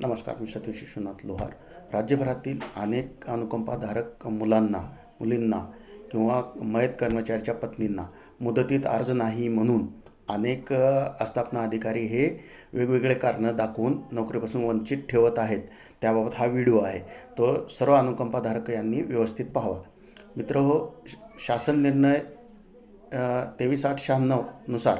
नमस्कार मी सतीश विश्वनाथ लोहार. राज्यभरातील अनेक अनुकंपाधारक मुलांना मुलींना किंवा मयत कर्मचाऱ्याच्या पत्नींना मुदतीत अर्ज नाही म्हणून अनेक आस्थापना अधिकारी हे वेगवेगळे कारणं दाखवून नोकरीपासून वंचित ठेवत आहेत. त्याबाबत हा व्हिडिओ आहे. तो सर्व अनुकंपाधारक यांनी व्यवस्थित पाहावा. मित्र हो शासन निर्णय तेवीस आठ शहाण्णवनुसार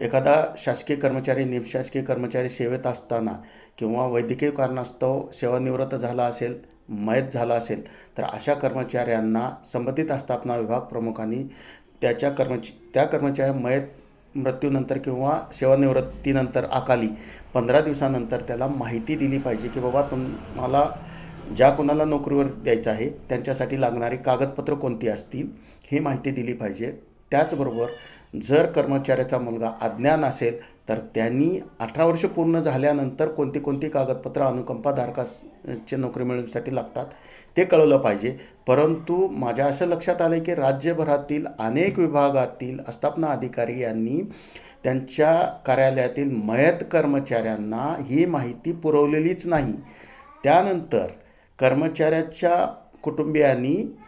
एखादा शासकीय कर्मचारी निमशासकीय कर्मचारी सेवेत असताना किंवा वैद्यकीय कारणास्तव सेवानिवृत्त झाला असेल मयत झाला असेल तर अशा कर्मचाऱ्यांना संबंधित आस्थापना विभाग प्रमुखांनी त्याच्या कर्मच त्या कर्मचाऱ्या मयत मृत्यूनंतर किंवा सेवानिवृत्तीनंतर अकाली पंधरा दिवसानंतर त्याला माहिती दिली पाहिजे की बाबा तुम्हाला ज्या कोणाला नोकरीवर द्यायचं आहे त्यांच्यासाठी लागणारी कागदपत्रं कोणती असतील ही माहिती दिली पाहिजे. त्याचबरोबर जर कर्मचाऱ्याचा मुलगा अज्ञान असेल तर त्यांनी अठरा वर्ष पूर्ण झाल्यानंतर कोणती कोणती कागदपत्रं अनुकंपाधारकाचे नोकरी मिळवण्यासाठी लागतात ते कळवलं पाहिजे. परंतु माझ्या असं लक्षात आलं की राज्यभरातील अनेक विभागातील आस्थापना अधिकारी यांनी त्यांच्या कार्यालयातील मयत कर्मचाऱ्यांना ही माहिती पुरवलेलीच नाही. त्यानंतर कर्मचाऱ्याच्या कुटुंबियांनी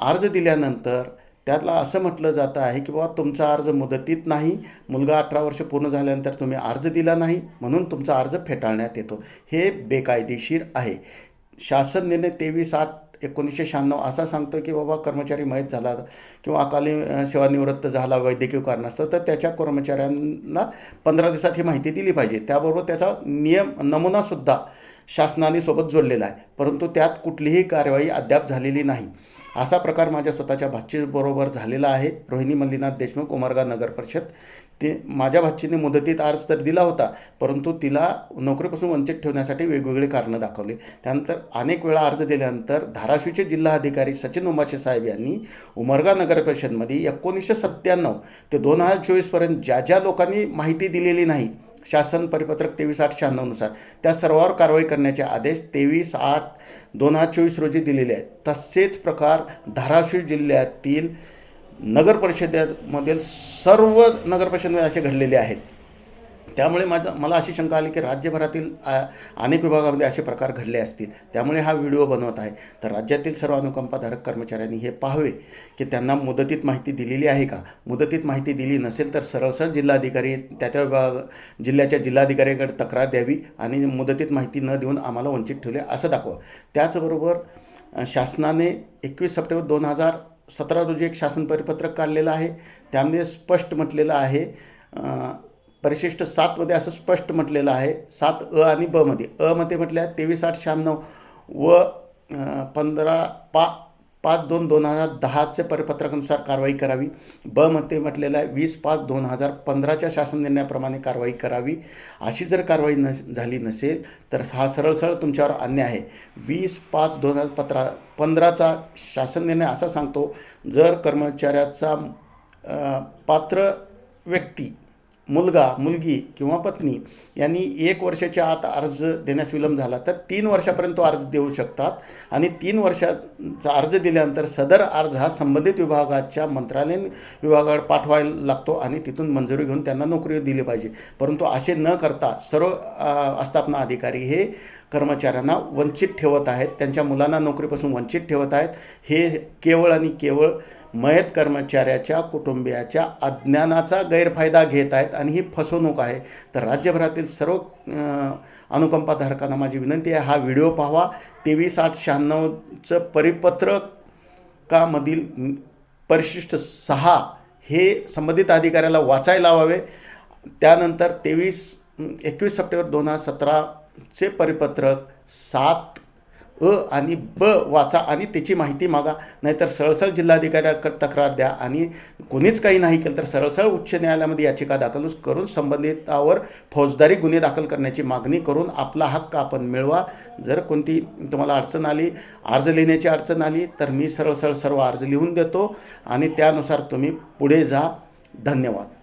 अर्ज दिल्यानंतर त्यातला असं म्हटलं जातं आहे की बाबा तुमचा अर्ज मुदतीत नाही मुलगा अठरा वर्ष पूर्ण झाल्यानंतर तुम्ही अर्ज दिला नाही म्हणून तुमचा अर्ज फेटाळण्यात येतो. हे बेकायदेशीर आहे. शासन निर्णय तेवीस आठ एकोणीसशे शहाण्णव असा सांगतो की बाबा कर्मचारी मयत झाला किंवा अकाली सेवानिवृत्त झाला वैद्यकीय कारणास्तव तर त्याच्या कर्मचाऱ्यांना पंधरा दिवसात ही माहिती दिली पाहिजे. त्याबरोबर त्याचा नियम नमुनासुद्धा शासनाने सोबत जोडलेला आहे. परंतु त्यात कुठलीही कारवाई अद्याप झालेली नाही. असा प्रकार माझ्या स्वतःच्या भाचीबरोबर झालेला आहे. रोहिणी मल्लीनाथ देशमुख उमरगा नगर परिषद. ते माझ्या भाचीने मुदतीत अर्ज तर दिला होता परंतु तिला नोकरीपासून वंचित ठेवण्यासाठी वेगवेगळे कारणं दाखवले. त्यानंतर अनेक वेळा अर्ज दिल्यानंतर धाराशिवचे जिल्हाधिकारी सचिन उमाशे साहेब यांनी उमरगा नगर परिषदमध्ये एकोणीसशे सत्त्याण्णव ते दोन हजार चोवीसपर्यंत ज्या ज्या लोकांनी माहिती दिलेली नाही शासन परिपत्रक तेवीस आठ शहाण्णवनुसार त्या सर्वांवर कारवाई करण्याचे आदेश तेवीस आठ दोन हजार चोवीस रोजी दिलेले आहेत. तसेच प्रकार धाराशिव जिल्ह्यातील नगर परिषदेमधील सर्व नगर परिषदेमध्ये असे घडलेले आहेत. त्यामुळे माझं मला अशी शंका आली की राज्यभरातील आ, अनेक विभागामध्ये असे प्रकार घडले असतील. त्यामुळे हा व्हिडिओ बनवत आहे. तर राज्यातील सर्व अनुकंपाधारक कर्मचाऱ्यांनी हे पाहावे की त्यांना मुदतीत माहिती दिलेली आहे का? मुदतीत माहिती दिली नसेल तर सरळसर जिल्हाधिकारी त्या त्या विभाग जिल्ह्याच्या जिल्हाधिकाऱ्याकडे तक्रार द्यावी आणि मुदतीत माहिती न देऊन आम्हाला वंचित ठेवले असं दाखवा. त्याचबरोबर शासनाने एकवीस सप्टेंबर दोन हजार सतरा रोजी एक शासन परिपत्रक काढलेलं आहे. त्यामध्ये स्पष्ट म्हटलेलं आहे परिशिष्ट सातमध्ये असं स्पष्ट म्हटलेलं आहे. सात अ आणि ब मध्ये. अ मध्ये म्हटल्या तेवीस आठ शहाण्णव व पंधरा पा पाच दोन दोन हजार दहाचे परिपत्रकानुसार कारवाई करावी. ब मध्ये म्हटलेलं आहे वीस पाच दोन हजार पंधराच्या शासन निर्णयाप्रमाणे कारवाई करावी. अशी जर कारवाई न झाली नसेल तर हा सरळ सरळ तुमच्यावर अन्याय आहे. वीस पाच दोन हजार पत्रा पंधराचा शासन निर्णय असा सांगतो जर कर्मचाऱ्याचा पात्र व्यक्ती मुलगा मुलगी किंवा पत्नी यांनी एक वर्षाच्या आत अर्ज देण्यास विलंब झाला तर तीन वर्षापर्यंत तो अर्ज देऊ शकतात. आणि तीन वर्षाचा अर्ज दिल्यानंतर सदर अर्ज हा संबंधित विभागाच्या मंत्रालयीन विभागाकडे पाठवायला लागतो आणि तिथून मंजुरी घेऊन त्यांना नोकरी दिली पाहिजे. परंतु असे न करता सर्व आस्थापना अधिकारी हे कर्मचाऱ्यांना वंचित ठेवत आहेत. त्यांच्या मुलांना नोकरीपासून वंचित ठेवत आहेत. हे केवळ आणि केवळ मयत कर्मचाऱ्याच्या कुटुंबियाच्या अज्ञानाचा गैरफायदा घेत आहेत आणि ही फसवणूक आहे. तर राज्यभरातील सर्व अनुकंपाधारकांना माझी विनंती आहे हा व्हिडिओ पाहावा तेवीस आठ शहाण्णवचं परिपत्रकामधील परिशिष्ट सहा हे संबंधित अधिकाऱ्याला वाचायला लावावे त्यानंतर तेवीस एकवीस सप्टेंबर दोन हजार सतराचे परिपत्रक सात अ आणि ब वाचा आणि त्याची माहिती मागा. नाहीतर सरळसळ जिल्हाधिकाऱ्याकडे तक्रार द्या आणि कोणीच काही नाही केलं तर सरळसळ उच्च न्यायालयामध्ये याचिका दाखल करून संबंधितावर फौजदारी गुन्हे दाखल करण्याची मागणी करून आपला हक्क आपण मिळवा. जर कोणती तुम्हाला अडचण आली अर्ज लिहिण्याची अडचण आली तर मी सरळसळ सर्व अर्ज लिहून देतो आणि त्यानुसार तुम्ही पुढे जा. धन्यवाद.